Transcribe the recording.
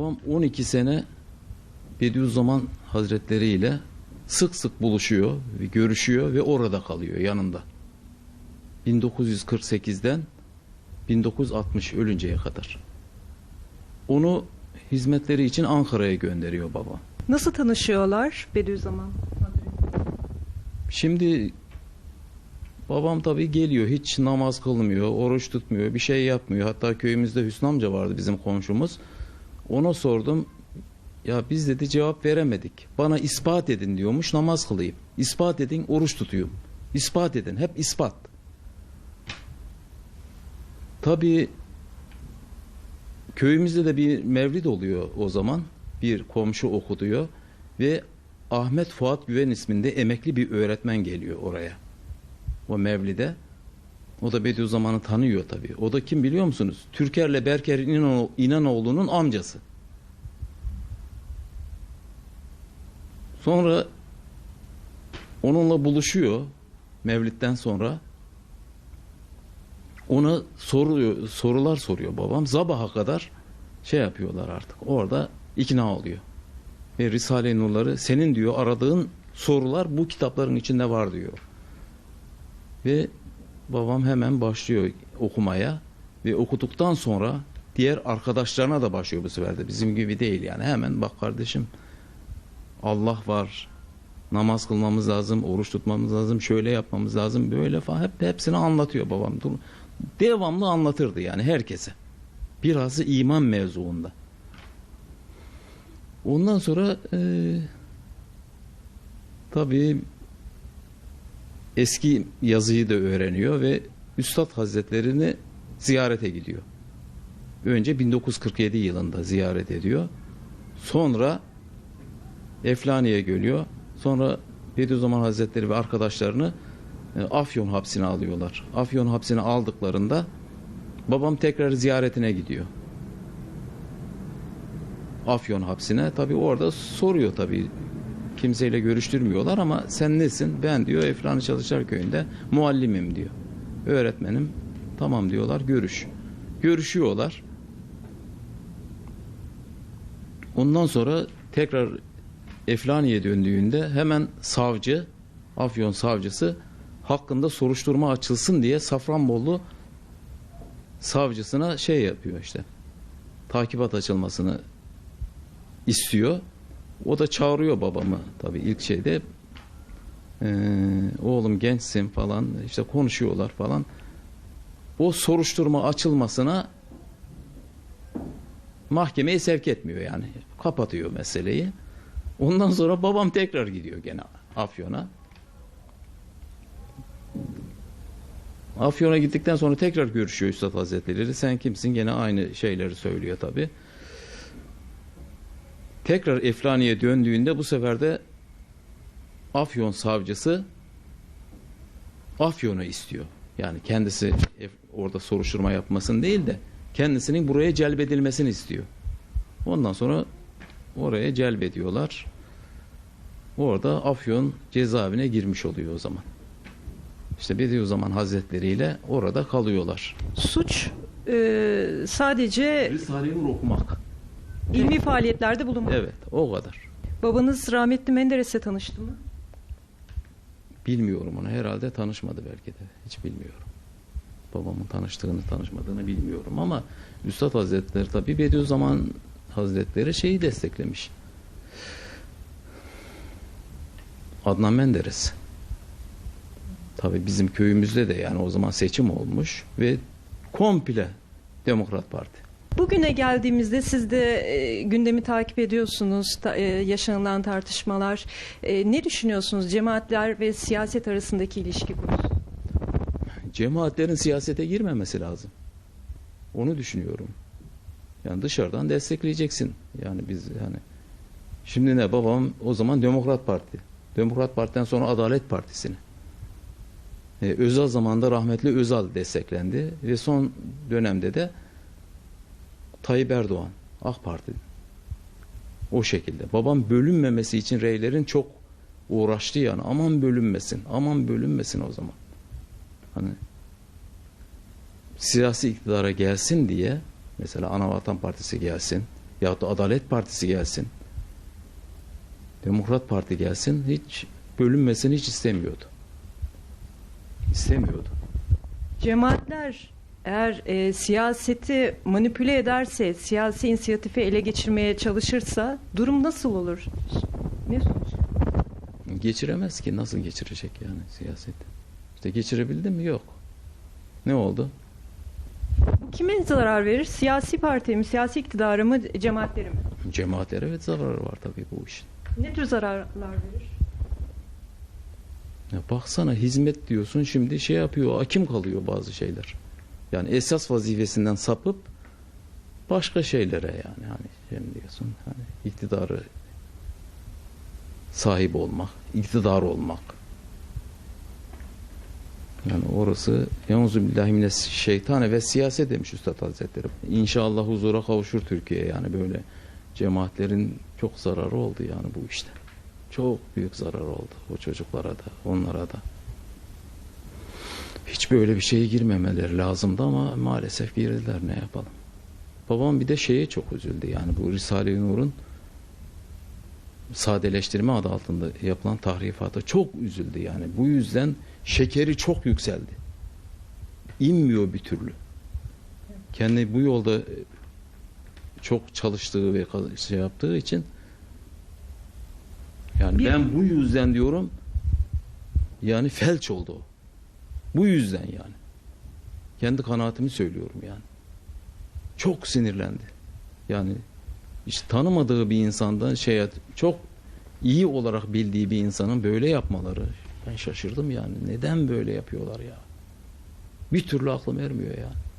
Babam 12 sene Bediüzzaman Hazretleri ile sık sık buluşuyor ve görüşüyor ve orada kalıyor yanında. 1948'den 1960 ölünceye kadar. Onu hizmetleri için Ankara'ya gönderiyor babam. Nasıl tanışıyorlar Bediüzzaman? Şimdi babam tabii geliyor hiç namaz kılmıyor, oruç tutmuyor, bir şey yapmıyor. Hatta köyümüzde Hüsnü amca vardı bizim komşumuz. Ona sordum. Ya biz dedi cevap veremedik. Bana ispat edin diyormuş namaz kılayım. İspat edin oruç tutuyum. İspat edin hep ispat. Tabii köyümüzde de bir mevlid oluyor o zaman. Bir komşu okutuyor ve Ahmet Fuat Güven isminde emekli bir öğretmen geliyor oraya. O mevlide. O da Bediüzzaman'ı tanıyor tabii. O da kim biliyor musunuz? Türker'le Berker İnano- İnanoğlu'nun amcası. Sonra onunla buluşuyor Mevlid'den sonra. Ona soruyor, sorular soruyor babam. Zabaha kadar şey yapıyorlar artık. Orada ikna oluyor. Ve Risale-i Nurları senin diyor aradığın sorular bu kitapların içinde var diyor. Ve babam hemen başlıyor okumaya ve okuduktan sonra diğer arkadaşlarına da başlıyor bu sefer de. Bizim gibi değil yani. Hemen bak kardeşim Allah var. Namaz kılmamız lazım oruç tutmamız lazım şöyle yapmamız lazım böyle falan. Hep hepsini anlatıyor babam. Devamlı anlatırdı yani herkese. Birazı iman mevzuunda. Ondan sonra eee tabii eski yazıyı da öğreniyor ve Üstad Hazretlerini ziyarete gidiyor. Önce 1947 yılında ziyaret ediyor. Sonra Eflani'ye geliyor. Sonra Bediüzzaman Hazretleri ve arkadaşlarını e, Afyon hapsine alıyorlar. Afyon hapsine aldıklarında babam tekrar ziyaretine gidiyor. Afyon hapsine. Tabi orada soruyor tabi kimseyle görüştürmüyorlar ama sen nesin? Ben diyor Eflani Çalışar Köyü'nde muallimim diyor. Öğretmenim. Tamam diyorlar görüş. Görüşüyorlar. Ondan sonra tekrar Eflani'ye döndüğünde hemen savcı, Afyon savcısı hakkında soruşturma açılsın diye Safranbolu savcısına şey yapıyor işte. Takibat açılmasını istiyor. O da çağırıyor babamı tabii ilk şeyde. Ee, oğlum gençsin falan işte konuşuyorlar falan. O soruşturma açılmasına mahkemeye sevk etmiyor yani. Kapatıyor meseleyi. Ondan sonra babam tekrar gidiyor gene Afyon'a. Afyon'a gittikten sonra tekrar görüşüyor Üstad Hazretleri. Sen kimsin? Gene aynı şeyleri söylüyor tabii tekrar Eflani'ye döndüğünde bu sefer de Afyon savcısı Afyon'u istiyor. Yani kendisi orada soruşturma yapmasın değil de kendisinin buraya celbedilmesini istiyor. Ondan sonra oraya celbediyorlar. Orada Afyon cezaevine girmiş oluyor o zaman. İşte Bediüzzaman Hazretleri ile orada kalıyorlar. Suç e, sadece Risale-i Nur okumak. İlmi faaliyetlerde bulunmak. Evet, o kadar. Babanız rahmetli Menderes'le tanıştı mı? Bilmiyorum onu. Herhalde tanışmadı belki de. Hiç bilmiyorum. Babamın tanıştığını tanışmadığını bilmiyorum ama Üstad Hazretleri tabi Bediüzzaman Hazretleri şeyi desteklemiş. Adnan Menderes. Tabi bizim köyümüzde de yani o zaman seçim olmuş ve komple Demokrat Parti. Bugüne geldiğimizde siz de e, gündemi takip ediyorsunuz, ta- e, yaşanılan tartışmalar. E, ne düşünüyorsunuz cemaatler ve siyaset arasındaki ilişki konusu? Cemaatlerin siyasete girmemesi lazım. Onu düşünüyorum. Yani dışarıdan destekleyeceksin. Yani biz yani şimdi ne babam o zaman Demokrat Parti. Demokrat Parti'den sonra Adalet Partisi'ni. Ee, Özal zamanında rahmetli Özal desteklendi ve son dönemde de Tayyip Erdoğan AK Parti. O şekilde. Babam bölünmemesi için reylerin çok uğraştı yani. Aman bölünmesin. Aman bölünmesin o zaman. Hani siyasi iktidara gelsin diye mesela Anavatan Partisi gelsin, Ya da Adalet Partisi gelsin. Demokrat Parti gelsin. Hiç bölünmesini hiç istemiyordu. İstemiyordu. Cemaatler eğer e, siyaseti manipüle ederse, siyasi inisiyatifi ele geçirmeye çalışırsa durum nasıl olur? Ne sonuç? Geçiremez ki. Nasıl geçirecek yani siyaset? İşte geçirebildi mi? Yok. Ne oldu? Kime zarar verir? Siyasi partiye mi, siyasi iktidara mı, cemaatlere mi? Cemaatlere evet zararı var tabii bu işin. Ne tür zararlar verir? Ya baksana hizmet diyorsun şimdi şey yapıyor akim kalıyor bazı şeyler. Yani esas vazifesinden sapıp başka şeylere yani hani şey diyorsun hani iktidarı sahip olmak, iktidar olmak. Yani orası Yauzu billahi şeytane ve siyaset demiş Üstad Hazretleri. İnşallah huzura kavuşur Türkiye yani böyle cemaatlerin çok zararı oldu yani bu işte. Çok büyük zarar oldu o çocuklara da, onlara da. Hiç böyle bir şeye girmemeleri lazımdı ama maalesef girdiler ne yapalım. Babam bir de şeye çok üzüldü yani bu Risale-i Nur'un sadeleştirme adı altında yapılan tahrifata çok üzüldü yani. Bu yüzden şekeri çok yükseldi. İnmiyor bir türlü. Kendi bu yolda çok çalıştığı ve şey yaptığı için yani Bir- ben bu yüzden diyorum yani felç oldu o. Bu yüzden yani. Kendi kanaatimi söylüyorum yani. Çok sinirlendi. Yani işte tanımadığı bir insandan şey çok iyi olarak bildiği bir insanın böyle yapmaları ben şaşırdım yani. Neden böyle yapıyorlar ya? Bir türlü aklım ermiyor yani.